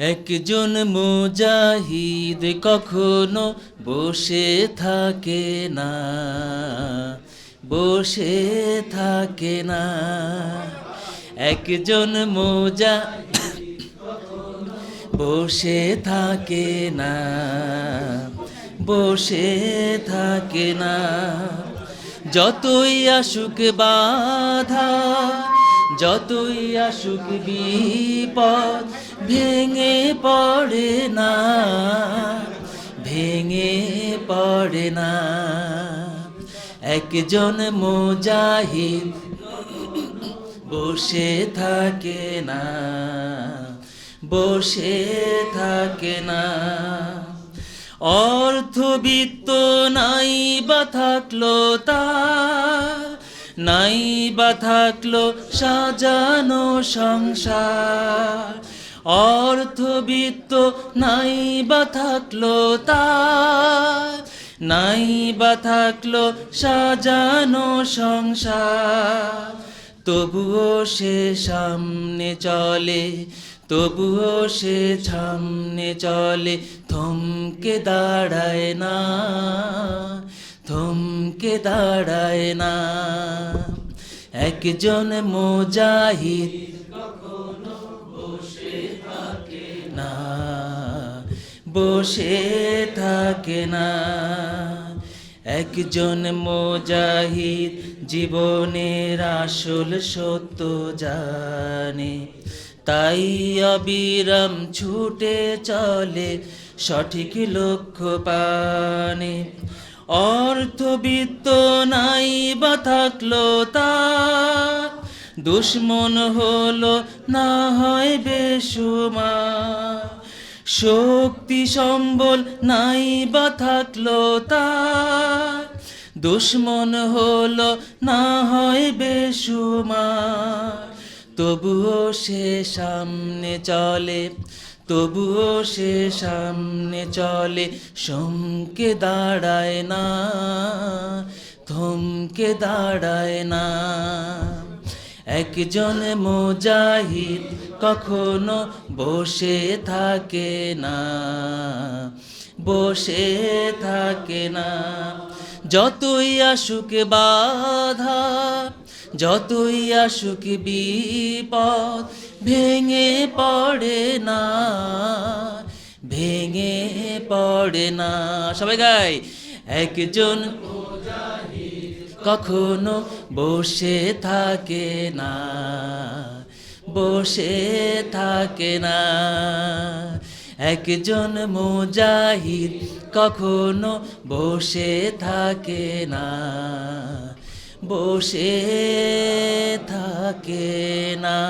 একজন মুজাহিদ কখনো বসে থাকে না, বসে থাকে না। একজন মোজা বসে থাকে না, বসে থাকে না। যতই আসুক বাধা যতই আসুক বিপদ, ভেঙে পড়ে না, ভেঙে পড়ে না। একজন মুজাহিদ বসে থাকে না, বসে থাকে না। অর্থবিত্ত নাই বা থাকল তার নাই বা থাকল সাজানো সংসার। অর্থবিত্ত নাই বা থাকল তার। নাই বা থাকল সাজানো সংসার। তবুও সে সামনে চলে, তবুও সে সামনে চলে, থমকে দাঁড়ায় না। থমকে দাঁড়ায় না। একজন মুজাহিদ না, বসে থাকে না। একজন মোজাহিদ জীবনের আসল সত্য জানে, তাই অবিরাম ছুটে চলে, সঠিক লক্ষ্য পানে। অর্থবিত্ত নাই বা থাকল তার দুশ্মন হলো না হয় বেসুমার শক্তি সম্বল নাই বা থাকল তার দুশ্মন হলো না হয় বেসুমার তবুও সে সামনে চলে তবুও সে সামনে চলে সমকে দাঁড়ায় না, থমকে দাঁড়ায় না। একজন মোজাহিদ কখনো বসে থাকে না, বসে থাকে না। যতই আসুক বাধা যতই আসুক বিপদ, ভেঙে পড়ে না, ভেঙে পড়ে না। সবাই গাই, একজন কখনো বসে থাকে না, বসে থাকে না। একজন মুজাহিদ কখনো বসে থাকে না। বসে থাকে না।